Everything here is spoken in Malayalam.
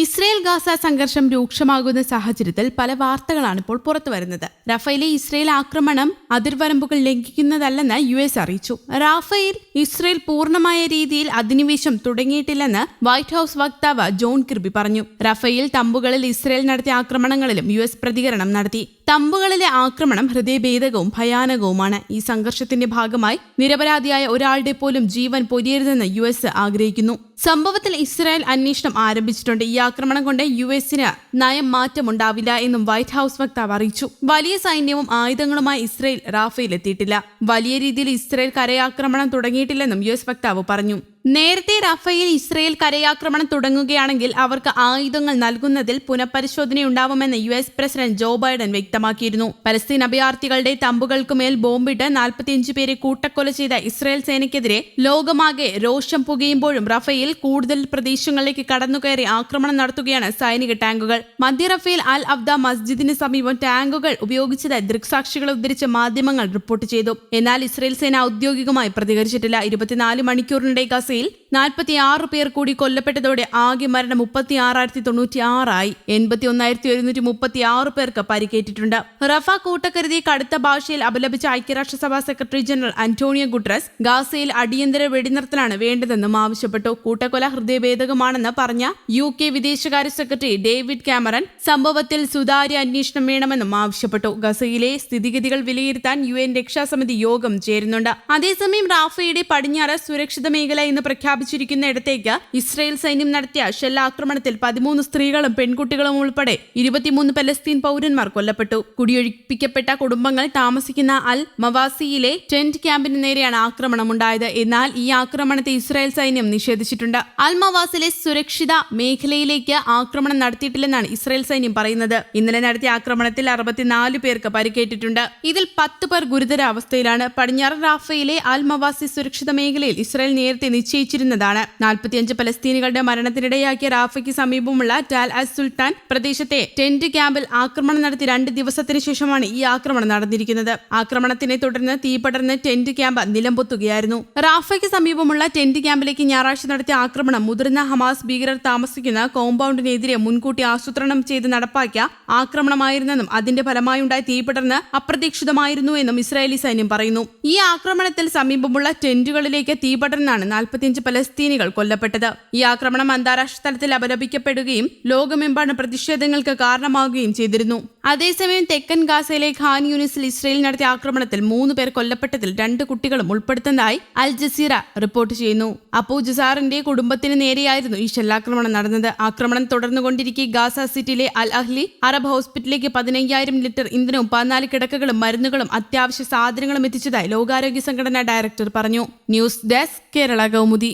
ഇസ്രയേൽ ഗാസ സംഘർഷം രൂക്ഷമാകുന്ന സാഹചര്യത്തിൽ പല വാർത്തകളാണ് ഇപ്പോൾ പുറത്തു വരുന്നത്. റഫേലെ ഇസ്രയേൽ ആക്രമണം അതിർവരമ്പുകൾ ലംഘിക്കുന്നതല്ലെന്ന് യു എസ് അറിയിച്ചു. റാഫേൽ ഇസ്രയേൽ പൂർണമായ രീതിയിൽ അധിനിവേശം തുടങ്ങിയിട്ടില്ലെന്ന് വൈറ്റ് ഹൌസ് വക്താവ് ജോൺ കിർബി പറഞ്ഞു. റഫേൽ തമ്പുകളിൽ ഇസ്രയേൽ നടത്തിയ ആക്രമണങ്ങളിലും യു എസ് പ്രതികരണം നടത്തി. തമ്പുകളിലെ ആക്രമണം ഹൃദയഭേദകവും ഭയാനകവുമാണ്. ഈ സംഘർഷത്തിന്റെ ഭാഗമായി നിരപരാധിയായ ഒരാളുടെ പോലും ജീവൻ പൊരിയരുതെന്ന് യു ആഗ്രഹിക്കുന്നു. സംഭവത്തിൽ ഇസ്രായേൽ അന്വേഷണം ആരംഭിച്ചിട്ടുണ്ട്. ഈ ആക്രമണം കൊണ്ട് യു എസിന് നയം മാറ്റമുണ്ടാവില്ല എന്നും വൈറ്റ് ഹൌസ് വക്താവ് അറിയിച്ചു. വലിയ സൈന്യവും ആയുധങ്ങളുമായി ഇസ്രായേൽ റാഫയിൽ എത്തിയിട്ടില്ല. വലിയ രീതിയിൽ ഇസ്രായേൽ കരയാക്രമണം തുടങ്ങിയിട്ടില്ലെന്നും യു എസ് വക്താവ് പറഞ്ഞു. നേരത്തെ റഫേൽ ഇസ്രയേൽ കരയാക്രമണം തുടങ്ങുകയാണെങ്കിൽ അവർക്ക് ആയുധങ്ങൾ നൽകുന്നതിൽ പുനഃപരിശോധനയുണ്ടാവുമെന്ന് U S president Joe Biden വ്യക്തമാക്കിയിരുന്നു. പലസ്തീൻ അഭയാർത്ഥികളുടെ തമ്പുകൾക്ക് മേൽ ബോംബിട്ട് നാൽപ്പത്തിയഞ്ച് പേരെ കൂട്ടക്കൊല ചെയ്ത ഇസ്രയേൽ സേനയ്ക്കെതിരെ ലോകമാകെ രോഷം പുകയുമ്പോഴും റഫേൽ കൂടുതൽ പ്രദേശങ്ങളിലേക്ക് കടന്നുകയറി ആക്രമണം നടത്തുകയാണ് സൈനിക ടാങ്കുകൾ. മധ്യ റഫേൽ അൽ അബ്ദ മസ്ജിദിന് സമീപം ടാങ്കുകൾ ഉപയോഗിച്ചതായി ദൃക്സാക്ഷികളെ ഉദ്ധരിച്ച് മാധ്യമങ്ങൾ റിപ്പോർട്ട് ചെയ്തു. എന്നാൽ ഇസ്രയേൽ സേന ഔദ്യോഗികമായി പ്രതികരിച്ചിട്ടില്ല. ഇരുപത്തിനാല് മണിക്കൂറിനിടെ ഗസയിൽ നാൽപ്പത്തി ആറ് പേർ കൂടി കൊല്ലപ്പെട്ടതോടെ ആകെ മരണം മുപ്പത്തി ആറായിരത്തി തൊണ്ണൂറ്റി ആറായി എൺപത്തി ഒന്നായിരത്തി ഒരുന്നൂറ്റി മുപ്പത്തി ആറ് പേർക്ക് പരിക്കേറ്റിട്ടുണ്ട്. റഫ കൂട്ടക്കരുതി കടുത്ത ഭാഷയിൽ അപലപിച്ച ഐക്യരാഷ്ട്രസഭാ സെക്രട്ടറി ജനറൽ അന്റോണിയോ ഗുട്രസ് ഗാസയിൽ അടിയന്തര വെടിനിർത്തലാണ് വേണ്ടതെന്നും ആവശ്യപ്പെട്ടു. കൂട്ടക്കൊല ഹൃദയഭേദകമാണെന്ന് പറഞ്ഞ യു കെ വിദേശകാര്യ സെക്രട്ടറി ഡേവിഡ് കാമറൻ സംഭവത്തിൽ സുതാര്യ അന്വേഷണം വേണമെന്നും ആവശ്യപ്പെട്ടു. ഗസയിലെ സ്ഥിതിഗതികൾ വിലയിരുത്താൻ യു എൻ രക്ഷാസമിതി യോഗം ചേരുന്നുണ്ട്. അതേസമയം റാഫയുടെ പടിഞ്ഞാറ് സുരക്ഷിത മേഖല എന്ന് പ്രഖ്യാപിച്ചിരിക്കുന്നിടത്തേക്ക് ഇസ്രയേൽ സൈന്യം നടത്തിയ ഷെല്ലാക്രമണത്തിൽ പതിമൂന്ന് സ്ത്രീകളും പെൺകുട്ടികളും ഉൾപ്പെടെ ഇരുപത്തിമൂന്ന് പലസ്തീൻ പൗരന്മാർ കൊല്ലപ്പെട്ടു. കുടിയൊഴിപ്പിക്കപ്പെട്ട കുടുംബങ്ങൾ താമസിക്കുന്ന അൽ മവാസിയിലെ ടെന്റ് ക്യാമ്പിന് നേരെയാണ് ആക്രമണമുണ്ടായത്. എന്നാൽ ഈ ആക്രമണത്തെ ഇസ്രായേൽ സൈന്യം നിഷേധിച്ചിട്ടുണ്ട്. അൽ മവാസിലെ സുരക്ഷിത മേഖലയിലേക്ക് ആക്രമണം നടത്തിയിട്ടില്ലെന്നാണ് ഇസ്രായേൽ സൈന്യം പറയുന്നത്. ഇന്നലെ നടത്തിയ ആക്രമണത്തിൽ അറുപത്തിനാല് പേർക്ക് പരിക്കേറ്റിട്ടുണ്ട്. ഇതിൽ പത്ത് പേർ ഗുരുതരാവസ്ഥയിലാണ്. പടിഞ്ഞാറ് റാഫയിലെ അൽ മവാസി സുരക്ഷിത മേഖലയിൽ ഇസ്രായേൽ നേരത്തെ നിശ്ചയിച്ചിരുന്നതാണ് നാൽപ്പത്തിയഞ്ച് പലസ്തീനികളുടെ മരണത്തിനിടയാക്കിയ റാഫയ്ക്ക് സമീപമുള്ള ടാൽ അസ് സുൽത്താൻ പ്രദേശത്തെ ടെന്റ് ക്യാമ്പിൽ ആക്രമണം നടത്തി രണ്ട് ദിവസത്തിന് ശേഷമാണ് ഈ ആക്രമണം നടന്നിരിക്കുന്നത്. ആക്രമണത്തിനെ തുടർന്ന് തീ പടർന്ന് ടെന്റ് ക്യാമ്പ് നിലംപൊത്തുകയായിരുന്നു. റാഫയ്ക്ക് സമീപമുള്ള ടെന്റ് ക്യാമ്പിലേക്ക് ഞായറാഴ്ച നടത്തിയ ആക്രമണം മുതിർന്ന ഹമാസ് ഭീകരർ താമസിക്കുന്ന കോമ്പൗണ്ടിനെതിരെ മുൻകൂട്ടി ആസൂത്രണം ചെയ്ത് നടപ്പാക്കിയ ആക്രമണമായിരുന്നെന്നും അതിന്റെ ഫലമായുണ്ടായ തീ പടർന്ന് അപ്രതീക്ഷിതമായിരുന്നു എന്നും ഇസ്രായേലി സൈന്യം പറയുന്നു. ഈ ആക്രമണത്തിൽ സമീപമുള്ള ടെന്റുകളിലേക്ക് തീ പടർന്നാണ് നാൽപ്പത്തിയഞ്ച് പലസ്തീനികൾ കൊല്ലപ്പെട്ടത്. ഈ ആക്രമണം അന്താരാഷ്ട്ര തലത്തിൽ അപലപിക്കപ്പെടുകയും ലോകമെമ്പാടും പ്രതിഷേധങ്ങൾക്ക് കാരണമാകുകയും ചെയ്തിരുന്നു. അതേസമയം തെക്കൻ ഗാസയിലെ ഖാൻ യൂണിസിൽ ഇസ്രയേൽ നടത്തിയ ആക്രമണത്തിൽ മൂന്ന് പേർ കൊല്ലപ്പെട്ടതിൽ രണ്ട് കുട്ടികളും ഉൾപ്പെടുത്തുന്നതായി അൽ ജസീറ റിപ്പോർട്ട് ചെയ്യുന്നു. അപ്പോ ജസാറിന്റെ കുടുംബത്തിന് നേരെയായിരുന്നു ഈ ഷെല്ലാക്രമണം നടന്നത്. ആക്രമണം തുടർന്നുകൊണ്ടിരിക്കെ ഗാസ സിറ്റിയിലെ അൽ അഹ്ലി അറബ് ഹോസ്പിറ്റലിലേക്ക് പതിനയ്യായിരം ലിറ്റർ ഇന്ധനവും പതിനാല് കിടക്കകളും മരുന്നുകളും അത്യാവശ്യ സാധനങ്ങളും എത്തിച്ചതായി ലോകാരോഗ്യ സംഘടനാ ഡയറക്ടർ പറഞ്ഞു. News desk Kerala Kaumudi.